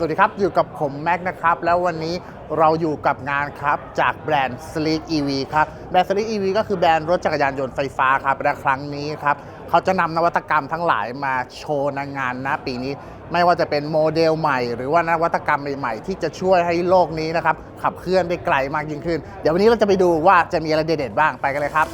สวัสดีครับ อยู่กับผมแม็กนะครับ แล้ววันนี้เราอยู่กับงานครับจากแบรนด์ Sleek EV ครับ แบรนด์ Sleek EV ก็คือแบรนด์รถจักรยานยนต์ไฟฟ้าครับและครั้งนี้ครับ เขาจะนำนวัตกรรมทั้งหลายมาโชว์ในงานนะปีนี้ ไม่ว่าจะเป็นโมเดลใหม่ หรือว่านวัตกรรมใหม่ๆ ที่จะช่วยให้โลกนี้นะครับขับเคลื่อนได้ไกลมากยิ่งขึ้น เดี๋ยววันนี้เราจะไปดูว่าจะมีอะไรเด็ดๆบ้างไปกันเลยครับ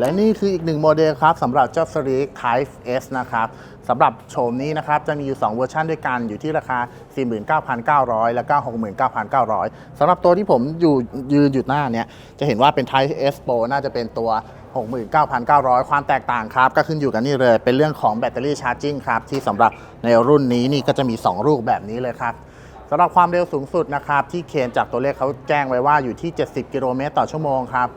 และนี่คืออีกหนึ่งโมเดลครับสำหรับเจ้า Sleek Type S นะครับสำหรับโฉมนี้นะครับจะมีอยู่ 2 เวอร์ชันด้วยกันอยู่ที่ราคา 49,900 แล้วก็69,900สำหรับตัวที่ผมอยู่ยืนอยู่หน้าเนี่ยจะเห็นว่าเป็น Type S Pro น่าจะเป็นตัว 69,900 ความแตกต่างครับ ก็ขึ้นอยู่กันนี่เลย เป็นเรื่องของแบตเตอรี่ชาร์จิ่งครับ ที่สำหรับในรุ่นนี้นี่ก็จะมี2รูปแบบนี้เลยครับสำหรับความเร็วสูงสุดนะครับที่เคนจากตัวเลขเขาแจ้งไว้ว่าอยู่ที่ 70 กิโลเมตรต่อชั่วโมงครับ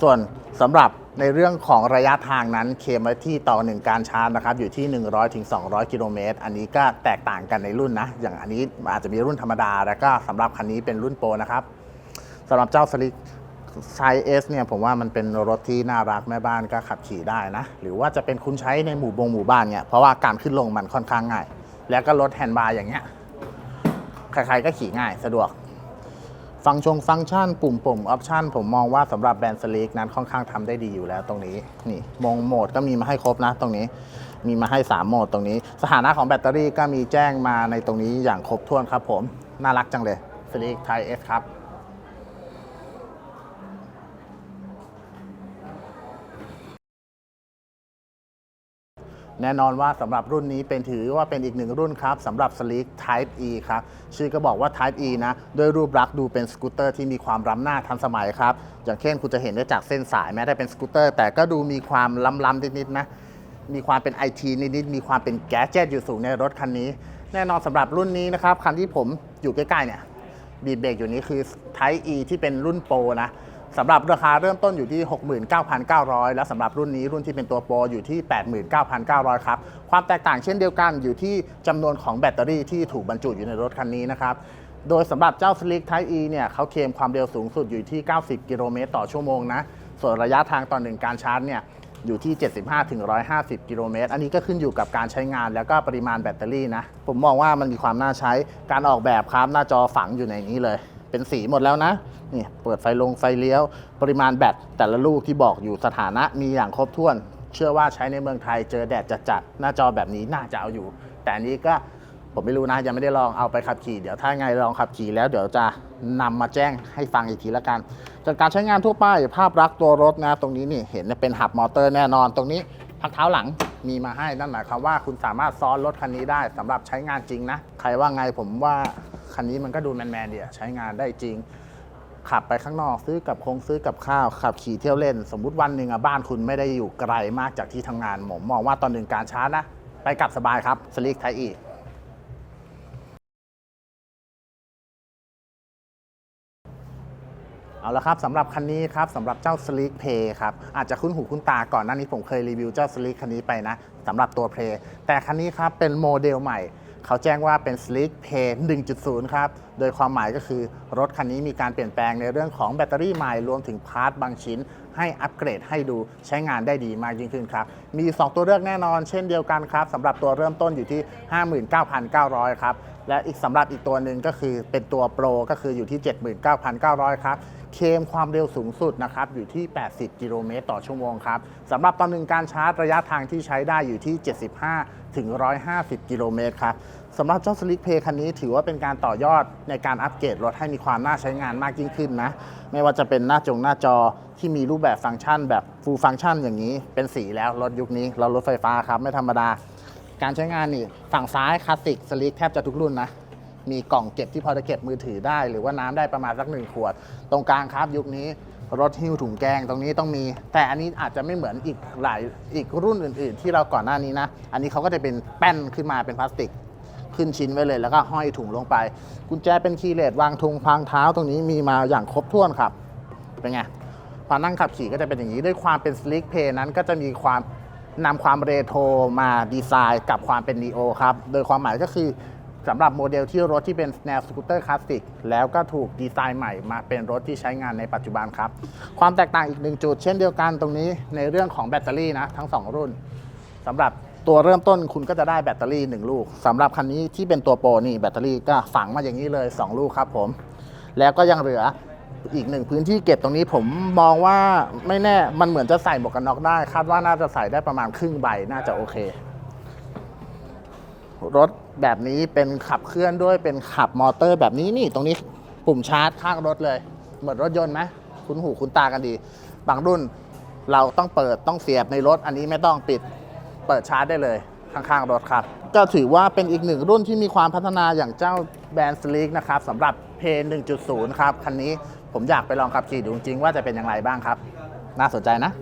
ส่วนสำหรับ ในเรื่องของระยะทางนั้นเคมไว้ที่ต่อหนึ่งการชาร์จนะครับอยู่ที่ 100ถึง200กิโลเมตรอันนี้ก็แตกต่างกันในรุ่นนะ อย่างอันนี้อาจจะมีรุ่นธรรมดา แล้วก็สำหรับคันนี้เป็นรุ่นโปรนะครับสำหรับเจ้าสลิกไซเอสเนี่ยผมว่ามันเป็นรถที่น่ารักแม่บ้านก็ขับขี่ได้นะ หรือว่าจะเป็นคุณใช้ในหมู่บงหมู่บ้านเนี่ยเพราะว่าการขึ้นลงมันค่อนข้างง่าย แล้วก็รถแฮนด์บาร์อย่างเงี้ยใครๆก็ขี่ง่ายสะดวก ฟังชงฟังก์ชันปุ่มปุ่มออปชันผมมองว่าสำหรับแบรนด์สลีกนั้นค่อนข้างทำได้ดีอยู่แล้วตรงนี้นี่มงโหมดก็มีมาให้ครบนะตรงนี้มีมาให้ 3 โหมดตรงนี้ สถานะของแบตเตอรี่ก็มีแจ้งมาในตรงนี้อย่างครบถ้วนครับผม น่ารักจังเลยสลีกไทเอสครับ แน่นอนว่าสำหรับรุ่นนี้เป็นถือว่าเป็นอีกหนึ่งรุ่นครับสำหรับ Sleek Type E ครับ ชื่อก็บอกว่า Type E นะด้วยรูปลักษณ์ดูเป็นสกูตเตอร์ที่มีความล้ำหน้าทันสมัยครับ อย่างเช่นคุณจะเห็นได้จากเส้นสายแม้ได้เป็นสกูตเตอร์แต่ก็ดูมีความล้ำๆนิดๆนะมีความเป็น IT นิดๆมีความเป็นแก๊สเจ e t อยู่สูงในรถคันนี้ แน่นอนสำหรับรุ่นนี้นะครับคันที่ผมอยู่ใกล้ๆเนี่ยบีบเบรกอยู่นี้คือ Type E ที่เป็นรุ่นโปรนะ สำหรับราคาเริ่มต้นอยู่ที่ 69,900 แล้วสำหรับรุ่นนี้รุ่นที่เป็นตัวโปรอยู่ที่ 89,900 ครับ ความแตกต่างเช่นเดียวกันอยู่ที่จำนวนของแบตเตอรี่ที่ถูกบรรจุอยู่ในรถคันนี้นะครับโดยสำหรับเจ้า Slick Type E เนี่ยเขาเคลมความเร็วสูงสุดอยู่ที่ 90 กิโลเมตรต่อชั่วโมงนะ ส่วนระยะทางต่อหนึ่งการชาร์จเนี่ยอยู่ที่ 75ถึง150 กิโลเมตร อันนี้ก็ขึ้นอยู่กับการใช้งานแล้วก็ปริมาณแบตเตอรี่นะ ผมมองว่ามันมีความน่าใช้การออกแบบครับหน้าจอฝังอยู่ในนี้เลย เป็นสีหมดแล้วนะนี่เปิดไฟลงไฟเลี้ยว ปริมาณแบตแต่ละลูกที่บอกอยู่สถานะมีอย่างครบถ้วน เชื่อว่าใช้ในเมืองไทยเจอแดดจัดๆหน้าจอแบบนี้น่าจะเอาอยู่ แต่อันนี้ก็ผมไม่รู้นะยังไม่ได้ลองเอาไปขับขี่เดี๋ยวถ้าไงลองขับขี่แล้วเดี๋ยวจะนำมาแจ้งให้ฟังอีกทีละกันจากการใช้งานทั่วไปภาพลักษณ์ตัวรถนะตรงนี้นี่เห็นเป็นหับมอเตอร์แน่นอนตรงนี้พักเท้าหลังมีมาให้นั่นหมายความว่าคุณสามารถซ้อนรถคันนี้ได้สำหรับใช้งานจริงนะ ใครว่าไงผมว่า คันนี้มันก็ดูแมนๆเดียใช้งานได้จริง ขับไปข้างนอกซื้อกับคงซื้อกับข้าว ขับขี่เที่ยวเล่น สมมุติวันหนึ่งอะบ้านคุณไม่ได้อยู่ไกลมากจากที่ทำงานผมมองว่าตอนหนึ่งการชาร์จนะ ไปกลับสบายครับสลิกไทยอีกเอาละครับสำหรับคันนี้ครับสำหรับเจ้า Sleek Play ครับอาจจะคุ้นหูคุ้นตาก่อนหน้านี้ผมเคยรีวิวเจ้า Sleek คันนี้ไปนะสำหรับตัว Play แต่คันนี้ครับเป็นโมเดลใหม่ เขาแจ้งว่าเป็น Sleek pay 1.0 ครับ โดยความหมายก็คือรถคันนี้มีการเปลี่ยนแปลงในเรื่องของแบตเตอรี่ใหม่รวมถึงพาร์ทบางชิ้น ให้อัปเกรดให้ดูใช้งานได้ดีมากยิ่งขึ้นครับ มี 2 ตัวเลือกแน่นอนเช่นเดียวกันครับสำหรับตัวเริ่มต้นอยู่ที่ 59,900 ครับ และอีกสำหรับอีกตัวหนึ่งก็คือเป็นตัวโปรก็คืออยู่ที่ 79,900 ครับ เคมความเร็วสูงสุดนะครับอยู่ที่ 80 กิโลเมตรต่อชั่วโมงครับสำหรับตอนหนึ่งการชาร์จระยะทางที่ใช้ได้อยู่ที่ 75 ถึง 150 กิโลเมตรครับสำหรับเจ้า Slick Play คันนี้ถือว่าเป็นการต่อยอดในการอัปเกรดรถให้มีความน่าใช้งานมากยิ่งขึ้นนะ ไม่ว่าจะเป็นหน้าจงหน้าจอที่มีรูปแบบฟังก์ชันแบบ full function อย่างนี้ เป็นสีแล้วรถยุคนี้เรารถไฟฟ้าครับไม่ธรรมดา การใช้งานนี่ฝั่งซ้ายคลาสสิกสลิกแทบจะทุกรุ่นนะ มีกล่องเก็บที่พอจะเก็บมือถือได้ หรือว่าน้ำได้ประมาณสักหนึ่งขวด ตรงกลางครับยุคนี้รถหิ้วถุงแกงตรงนี้ต้องมี แต่อันนี้อาจจะไม่เหมือนอีกหลายอีกรุ่นอื่น ๆ ที่เราก่อนหน้านี้นะ อันนี้เขาก็จะเป็นแป้นขึ้นมาเป็นพลาสติก ขึ้นชิ้นไว้เลยแล้วก็ห้อยถุงลงไป กุญแจเป็นคีย์เลสวางทุงพางเท้าตรงนี้มีมาอย่างครบถ้วนครับเป็นไงพอนั่งขับขี่ก็จะเป็นอย่างนี้ด้วยความเป็น Slick Play นั้นก็จะมีความ นำความเรโทรมาดีไซน์กับความเป็น Neo ครับ โดยความหมายก็คือสำหรับโมเดลที่รถที่เป็นแนวสกูตเตอร์คลาสสิกแล้วก็ถูกดีไซน์ใหม่มาเป็นรถที่ใช้งานในปัจจุบันครับ ความแตกต่างอีกหนึ่งจุดเช่นเดียวกันตรงนี้ในเรื่องของแบตเตอรี่นะทั้ง 2 รุ่นสำหรับตัวเริ่มต้นคุณก็จะได้แบตเตอรี่ 1 ลูกสำหรับคันนี้ที่เป็นตัวโปรนี่แบตเตอรี่ก็ฝังมาอย่างนี้เลย 2 ลูกครับผม แล้วก็ยังเหลือ อีกหนึ่งพื้นที่เก็บตรงนี้ผมมองว่าไม่แน่ มันเหมือนจะใส่หมวกกันน็อกได้ คาดว่าน่าจะใส่ได้ประมาณครึ่งใบน่าจะโอเค รถแบบนี้เป็นขับเคลื่อนด้วยเป็นขับมอเตอร์แบบนี้นี่ตรงนี้ปุ่มชาร์จข้างรถเลย เหมือนรถยนต์ไหมคุ้นหูคุ้นตากันดี บางรุ่นเราต้องเปิดต้องเสียบในรถ อันนี้ไม่ต้องปิดเปิดชาร์จได้เลยข้างๆรถครับ ก็ถือว่าเป็นอีกหนึ่งรุ่นที่มีความพัฒนาอย่างเจ้าแบรนด์สลีกนะครับสำหรับ เพน1.0 ครับ คันนี้ผมอยากไปลองขับขี่ดูจริงว่าจะเป็นอย่างไรบ้างครับ น่าสนใจนะ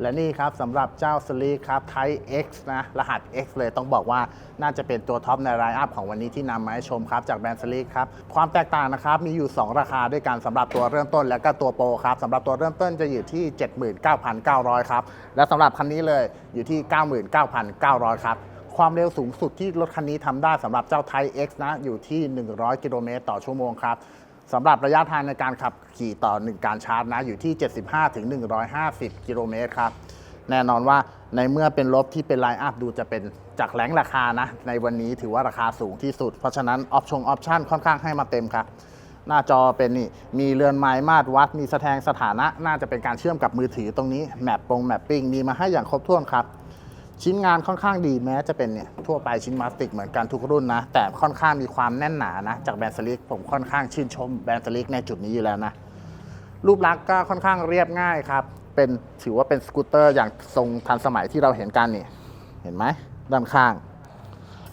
และนี่ครับสำหรับเจ้า s l e e k ครับ Type X นะ รหัส X เลยต้องบอกว่าน่าจะเป็นตัวท็อปในไลน์อัพของวันนี้ที่นำมาให้ชมครับ จากแบรนด์ s l e e k ครับ ความแตกต่างนะครับ มีอยู่ 2 ราคาด้วยกันสำหรับตัวเริ่มต้นและก็ตัวโปรครับสำหรับตัวเริ่มต้นจะอยู่ที่ 79,900 ครับ และสำหรับคันนี้เลยอยู่ที่ 99,900 ครับ ความเร็วสูงสุดที่รถคันนี้ทำได้สำหรับเจ้า Type X นะ อยู่ที่ 100 กิโลเมตรต่อชั่วโมงครับสำหรับระยะทางในการขับขี่ต่อ 1 การชาร์จนะ อยู่ที่ 75ถึง150 กิโลเมตรครับแน่นอนว่าในเมื่อเป็นรถที่เป็นไลน์อัพดูจะเป็นจากแหลงราคานะ ในวันนี้ถือว่าราคาสูงที่สุด เพราะฉะนั้นออปชงออปชั่นค่อนข้างให้มาเต็มครับ หน้าจอเป็นนี่ มีเรือนไม้มาตรวัด มีแสดงสถานะ น่าจะเป็นการเชื่อมกับมือถือตรงนี้แมปปงแมปปิ้งมีมาให้อย่างครบถ้วนครับ ชิ้นงานค่อนข้างดีแม้จะเป็นเนี่ยทั่วไปชิ้นพลาสติกเหมือนกันทุกรุ่นนะ แต่ค่อนข้างมีความแน่นหนานะ จากแบรนด์สลิกผมค่อนข้างชื่นชมแบรนด์สลิกในจุดนี้อยู่แล้วนะ รูปลักษณ์ก็ค่อนข้างเรียบง่ายครับ เป็นถือว่าเป็นสกูตเตอร์อย่างทรงทันสมัยที่เราเห็นกันนี่ เห็นไหมด้านข้าง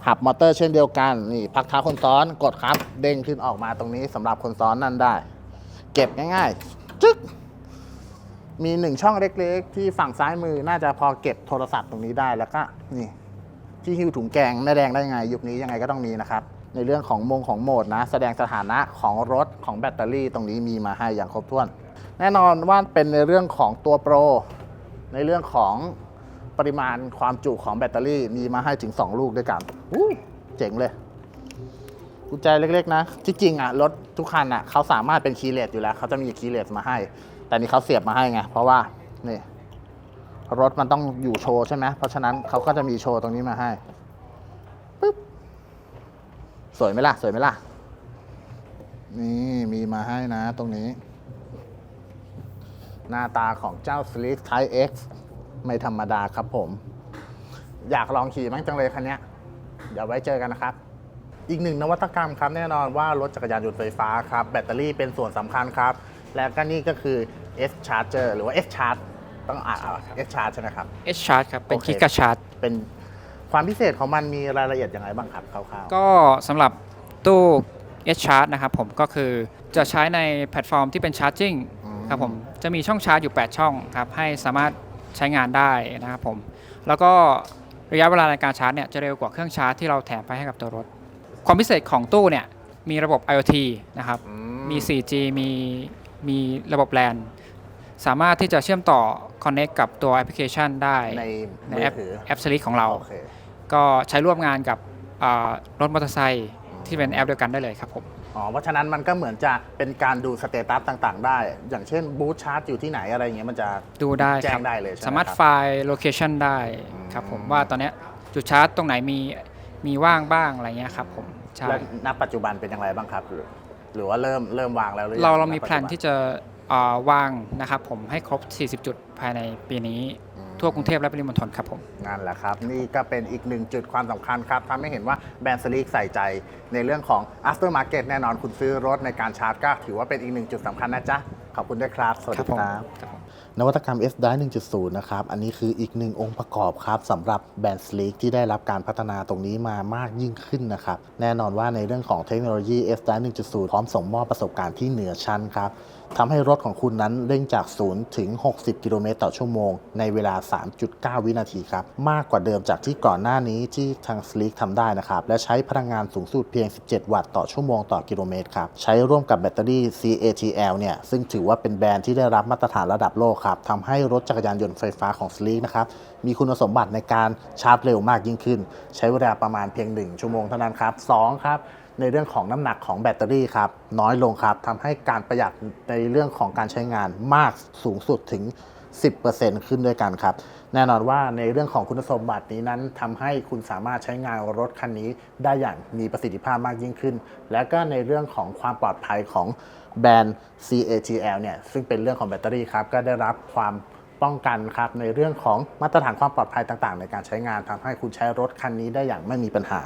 หับมอเตอร์เช่นเดียวกันนี่พักเท้าคนซ้อนกดครับ เด้งขึ้นออกมาตรงนี้สำหรับคนซ้อนนั่นได้ เก็บง่ายๆจึ๊ก มีหนึ่งช่องเล็ก ๆ ที่ฝั่งซ้ายมือน่าจะพอเก็บโทรศัพท์ตรงนี้ได้แล้วก็นี่ที่หิ้วถุงแกงแม่แดงได้ไง ยุคนี้ยังไงก็ต้องมีนะครับ ในเรื่องของมงของโหมดนะ แสดงสถานะของรถของแบตเตอรี่ตรงนี้มีมาให้อย่างครบถ้วน แน่นอนว่าเป็นในเรื่องของตัวโปร ในเรื่องของปริมาณความจุของแบตเตอรี่มีมาให้ถึง 2 ลูกด้วยกันอู้เจ๋งเลยกุญแจเล็กๆนะที่จริงอะรถทุกคันอะเขาสามารถเป็นคีย์เลสอยู่แล้ว เขาจะมีคีย์เลสมาให้ แต่นี่เขาเสียบมาให้ไง เพราะว่านี่รถมันต้องอยู่โชว์ใช่ไหมเพราะฉะนั้นเขาก็จะมีโชว์ตรงนี้มาให้ปึ๊บสวยไหมล่ะ สวยไหมล่ะ นี่มีมาให้นะตรงนี้ หน้าตาของเจ้า s l e e Type X ไม่ธรรมดาครับผม อยากลองขี่มั้งจังเลยคันนี้เดี๋ยวไว้เจอกันนะครับอีกหนึ่งนวัตกรรมครับแน่นอนว่ารถจักรยานยนต์ไฟฟ้าครับแบตเตอรี่เป็นส่วนสำคัญครับ และก็นี่ก็คือ S Charger หรือว่า S Charge ต้องอ่าน S Charge ใช่ไหมครับ H Charge ครับ เป็นโอเค คิกกะชาร์จ เป็นความพิเศษของมันมีรายละเอียดยังไงบ้างครับคร่าวๆ ก็สำหรับตู้ H Charge นะครับผมก็คือจะใช้ในแพลตฟอร์มที่เป็นชาร์จิ่งอืม ครับผม จะมีช่องชาร์จอยู่ 8 ช่องครับให้สามารถใช้งานได้นะครับผม แล้วก็ระยะเวลาในการชาร์จเนี่ยจะเร็วกว่าเครื่องชาร์จที่เราแถมไปให้กับตัวรถ ความพิเศษของตู้เนี่ยมีระบบ IoT นะครับ อืมี 4G มี มีระบบ LAN สามารถที่จะเชื่อมต่อ Connect กับตัวแอปพลิเคชันได้ในในมืแออปถือแอปสลิกของเรา โอเค ก็ใช้ร่วมงานกับอ่ารถมอเตอร์ไซค์ที่เป็นแอปเดียวกันได้เลยครับผม อ๋อ เพราะฉะนั้นมันก็เหมือนจะเป็นการดูสเตตัสต่างๆ ได้ อย่างเช่นบูธชาร์จอยู่ที่ไหนอะไรอย่างเงี้ยมันจะ ดูได้แจ้ครังบได้เลยใช่ไหมสามารถครับไฟล์โลเคชันได้ครับผมอืม ว่าตอนเนี้ยจุดชาร์จตรงไหนมีมีว่างบ้างอะไรเงี้ยครับผมใช่ และณปัจจุบันเป็นอย่างไรบ้างครับ หรือหรือว่าเริ่มเริ่มวางแล้วหรือยังเราเรามีณแพปัจลจุนบัที่จะอ่าวางนะครับผมให้ครบ 40 จุดภายในปีนี้อืม ทั่วกรุงเทพและปริมณฑลครับผม นั่นแหละครับ นี่ก็เป็นอีกหนึ่งจุดความสำคัญครับทำให้เห็นว่าแบรนด์สลีกใส่ใจ ในเรื่องของ after market แน่นอนคุณซื้อรถในการชาร์จก็ถือว่าเป็นอีกหนึ่งจุดสำคัญนะจ๊ะ ขอบคุณด้วยครับ สวัสดีผม ครับครับผม นวัตกรรม S d i 1.0 นะครับ อันนี้คืออีกหนึ่งองค์ประกอบครับสำหรับแบรนด์ Sleek ที่ได้รับการพัฒนาตรงนี้มามากยิ่งขึ้นนะครับ แน่นอนว่าในเรื่องของเทคโนโลยี S d i 1.0 พร้อมส่งมอบประสบการณ์ที่เหนือชั้นครับทำให้รถของคุณนั้นเร่งจาก 0 ถึง 60 กิโลเมตรต่อชั่วโมง ในเวลา 3.9 วินาทีครับ มากกว่าเดิมจากที่ก่อนหน้านี้ที่ทาง Sleek ทำได้นะครับ และใช้พลังงานสูงสุดเพียง 17 วัตต์ต่อชั่วโมงต่อกิโลเมตรครับ ใช้ร่วมกับแบตเตอรี่ CATL เนี่ย ซึ่งถือว่าเป็นแบรนด์ที่ได้รับมาตรฐานระดับโลกครับทำให้รถจักรยานยนต์ไฟฟ้าของ Sleek นะครับ มีคุณสมบัติในการชาร์จเร็วมากยิ่งขึ้น ใช้เวลาประมาณเพียง 1 ชั่วโมงเท่านั้นครับสองครับ ในเรื่องของน้ำหนักของแบตเตอรี่ครับน้อยลงครับทำให้การประหยัดในเรื่องของการใช้งานมากสูงสุดถึง 10%ขึ้นด้วยกันครับ แน่นอนว่าในเรื่องของคุณสมบัตินี้นั้นทำให้คุณสามารถใช้งานรถคันนี้ได้อย่างมีประสิทธิภาพมากยิ่งขึ้น และก็ในเรื่องของความปลอดภัยของแบรนด์ CATL เนี่ยซึ่งเป็นเรื่องของแบตเตอรี่ครับก็ได้รับความ ป้องกันครับในเรื่องของมาตรฐานความปลอดภัยต่างๆ ในการใช้งานทำให้คุณใช้รถคันนี้ได้อย่างไม่มีปัญหา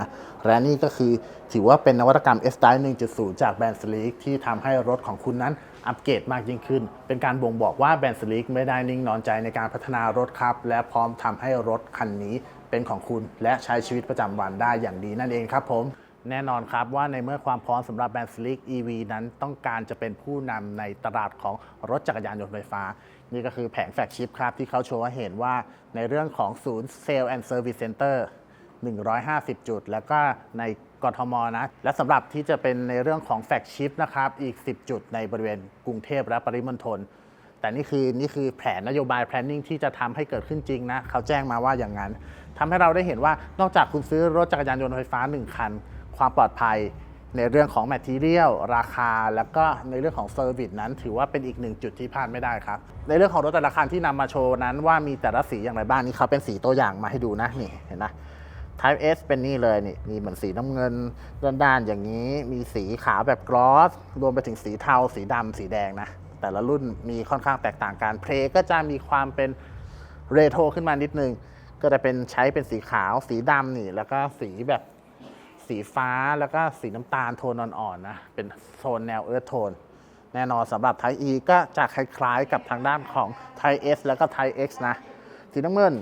และนี่ก็คือถือว่าเป็นนวัตกรรม S d i 1.0 จากแบรนด์ Sleek ที่ทำให้รถของคุณนั้นอัปเกรดมากยิ่งขึ้น เป็นการบ่งบอกว่าแบรนด์ Sleek ไม่ได้นิ่งนอนใจในการพัฒนารถครับ และพร้อมทำให้รถคันนี้เป็นของคุณ และใช้ชีวิตประจำวันได้อย่างดีนั่นเองครับผมแน่นอนครับว่าในเมื่อความพร้อมสำหรับแบรนด์ Sleek EV นั้นต้องการจะเป็นผู้นำในตลาดของรถจักรยานยนต์ไฟฟ้า นี่ก็คือแผงแฟกชิพครับที่เขาโชว์ให้เห็นว่าในเรื่องของศูนย์ Sale and Service Center 150 จุด แล้วก็ในกทมนะ และสำหรับที่จะเป็นในเรื่องของแฟกชิพนะครับ อีก 10 จุดในบริเวณกรุงเทพและปริมณฑลแต่นี่คือนี่คือแผนนโยบาย planning ที่จะทำให้เกิดขึ้นจริงนะ เขาแจ้งมาว่าอย่างนั้นทำให้เราได้เห็นว่านอกจากคุณซื้อรถจักรยานยนต์ไฟฟ้า 1 คัน ความปลอดภัย ในเรื่องของแมทเทียลราคา แล้วก็ในเรื่องของเซอร์วิสนั้น ถือว่าเป็นอีกหนึ่งจุดที่พลาดไม่ได้ครับ ในเรื่องของรถแต่ละคันที่นำมาโชว์นั้นว่ามีแต่ละสีอย่างไรบ้างนี่เขาเป็นสีตัวอย่างมาให้ดูนะนี่เห็นนะ Type S เป็นนี่เลยนี่มีเหมือนสีน้ำเงินด้านๆอย่างนี้มีสีขาวแบบกลอส รวมไปถึงสีเทา สีดำสีแดงนะ แต่ละรุ่นมีค่อนข้างแตกต่างกันเพลก็จะมีความเป็นเรโทรขึ้นมานิดนึงก็จะเป็นใช้เป็นสีขาว สีดำนี่ แล้วก็สีแบบ สีฟ้าแล้วก็สีน้ำตาลโทนอ่อนๆนะ เป็นโซนแนวเอิร์ธโทน แน่นอนสำหรับ Type E ก็จะคล้ายๆ กับทางด้านของ Type S แล้วก็ Type X นะ สีน้ำเงิน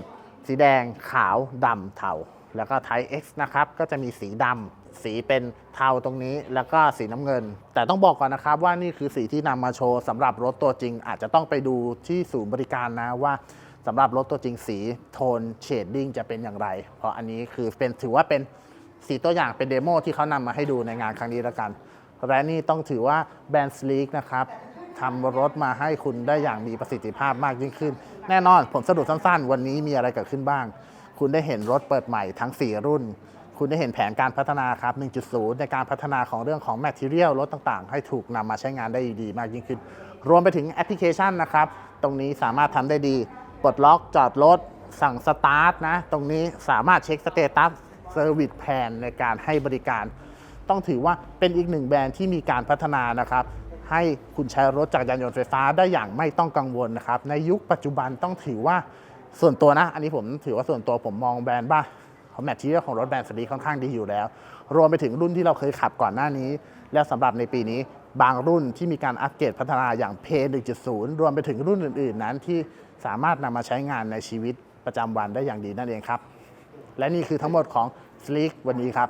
สีแดงขาวดำเทาแล้วก็ Type X นะครับ ก็จะมีสีดำสีเป็นเทาตรงนี้แล้วก็สีน้ำเงิน แต่ต้องบอกก่อนนะครับว่านี่คือสีที่นำมาโชว์สำหรับรถตัวจริง อาจจะต้องไปดูที่ศูนย์บริการนะว่าสำหรับรถตัวจริงสีโทนเชดดิ้งจะเป็นอย่างไร เพราะอันนี้คือเป็นถือว่าเป็น สีตัวอย่างเป็นเดโมที่เขานำมาให้ดูในงานครั้งนี้แล้วกัน และนี่ต้องถือว่าแบรนด์ Sleek นะครับทำรถมาให้คุณได้อย่างมีประสิทธิภาพมากยิ่งขึ้น แน่นอนผมสรุปสั้นๆ วันนี้มีอะไรเกิดขึ้นบ้าง คุณได้เห็นรถเปิดใหม่ทั้ง 4 รุ่น คุณได้เห็นแผนการพัฒนาครับ 1.0 ในการพัฒนาของเรื่องของแมทเทียลรถต่างๆ ให้ถูกนำมาใช้งานได้ดีมากยิ่งขึ้น รวมไปถึงแอปพลิเคชันนะครับ ตรงนี้สามารถทำได้ดีปลดล็อกจอดรถสั่งสตาร์ทนะ ตรงนี้สามารถเช็คสเตตัส เซอร์วิสแพนในการให้บริการ ต้องถือว่าเป็นอีกหนึ่งแบรนด์ที่มีการพัฒนานะครับ ให้คุณใช้รถจักรยานยนต์ไฟฟ้าได้อย่างไม่ต้องกังวลนะครับ ในยุคปัจจุบันต้องถือว่าส่วนตัวนะ อันนี้ผมถือว่าส่วนตัวผมมองแบรนด์บ้าของแมทเทียของรถแบรนด์สลีค่อนข้างดีอยู่แล้ว รวมไปถึงรุ่นที่เราเคยขับก่อนหน้านี้ และสำหรับในปีนี้บางรุ่นที่มีการอัปเกรดพัฒนาอย่าง p 1.0 รวมไปถึงรุ่นอื่น ๆ นั้นที่สามารถนำมาใช้งานในชีวิตประจำวันได้อย่างดีนั่นเองครับ และนี่คือทั้งหมดของ Sleek วันนี้ครับ